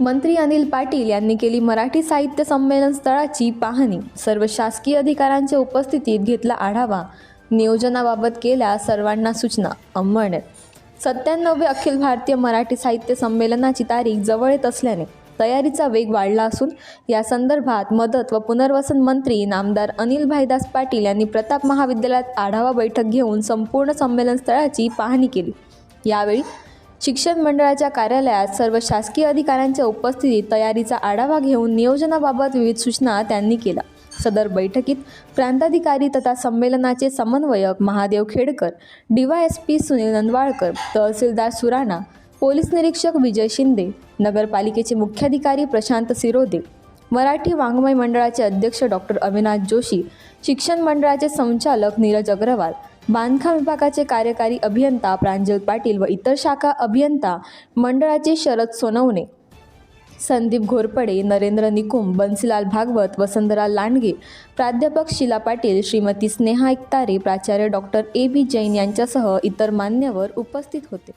मंत्री अनिल पाटील यांनी केली मराठी साहित्य संमेलन स्थळाची पाहणी. सर्व शासकीय अधिकाऱ्यांच्या उपस्थितीत घेतला आढावा. नियोजनाबाबत केल्या सर्वांना सूचना. अंमळण्यात सत्त्याण्णवे अखिल भारतीय मराठी साहित्य संमेलनाची तारीख जवळ येत असल्याने तयारीचा वेग वाढला असून या संदर्भात मदत व पुनर्वसन मंत्री नामदार अनिल भाईदास पाटील यांनी प्रताप महाविद्यालयात आढावा बैठक घेऊन संपूर्ण संमेलन स्थळाची पाहणी केली. यावेळी शिक्षण मंडळाच्या कार्यालयात सर्व शासकीय अधिकाऱ्यांच्या उपस्थितीत तयारीचा आढावा घेऊन नियोजनाबाबत विविध सूचना त्यांनी केल्या. सदर बैठकीत प्रांताधिकारी तथा संमेलनाचे समन्वयक महादेव खेडकर डीवायएसपी सुनील नंदवाळकर तहसीलदार सुराणा पोलीस निरीक्षक विजय शिंदे नगरपालिकेचे मुख्याधिकारी प्रशांत सिरोदे मराठी वाङ्मय मंडळाचे अध्यक्ष डॉक्टर अविनाश जोशी शिक्षण मंडळाचे संचालक नीरज अग्रवाल बांधकाम विभागाचे कार्यकारी अभियंता प्रांजल पाटील व इतर शाखा अभियंता मंडळाचे शरद सोनवणे संदीप घोरपडे नरेंद्र निकुम बन्सीलाल भागवत वसंतराव लांडगे प्राध्यापक शिला पाटील श्रीमती स्नेहा एकतारे प्राचार्य डॉक्टर ए बी जैन यांच्यासह इतर मान्यवर उपस्थित होते.